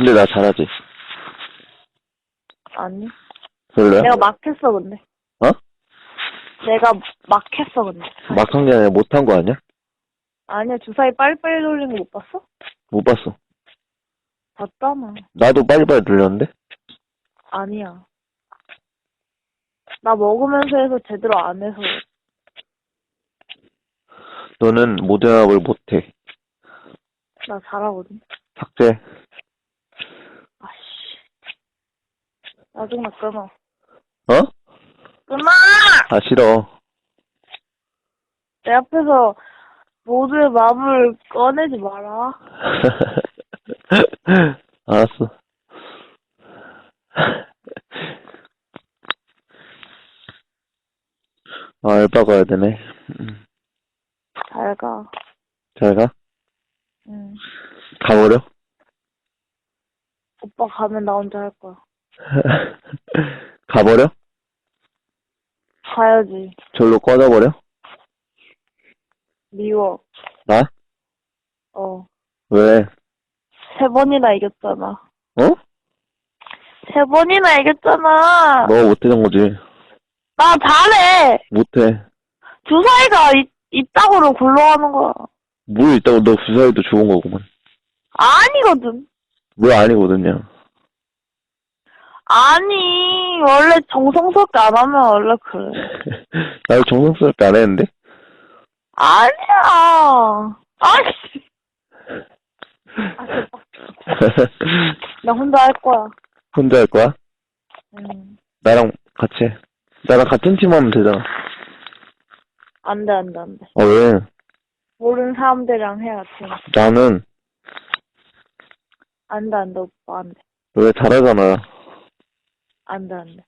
근데 나 잘하지. 아니. 별로야? 내가 막 했어, 근데. 어? 내가 막 했어, 근데. 막 한 게 아니라 못한 거 아니야? 아니야, 주사위 빨리빨리 돌리는 거 못 봤어? 못 봤어. 봤잖아. 나도 빨리빨리 돌렸는데? 아니야. 나 먹으면서 해서 제대로 안 해서. 너는 모전압을 못해. 나 잘하거든. 삭제. 아씨. 나중에 끊어. 어? 끊어! 아, 싫어. 내 앞에서 모두의 마음을 꺼내지 마라. 알았어. 아, 알바 가야 되네. 음, 잘 가. 잘 가? 응. 가버려? 오빠 가면 나 혼자 할 거야. 가버려? 가야지. 절로 꺼져버려? 미워. 나? 어. 왜? 세 번이나 이겼잖아. 어? 세 번이나 이겼잖아. 너가 못해준 거지. 나 잘해. 못해. 주사위가 있, 있다고로 굴러가는 거야. 물 있다고 너 주사위도 좋은 거구만. 아니거든. 왜 아니거든요. 아니, 원래 정성스럽게 안 하면 원래 그래. 나도 정성스럽게 안 했는데? 아니야. 아씨. 아, 됐다. 나 혼자 할 거야. 혼자 할 거야? 응. 나랑 같이 해. 나랑 같은 팀 하면 되잖아. 안 돼, 안 돼, 안 돼. 어, 왜? 모르는 사람들이랑 해야지. 나는 안 돼, 안 돼, 오빠, 안 돼. 왜 잘하잖아. 안 돼, 안 돼.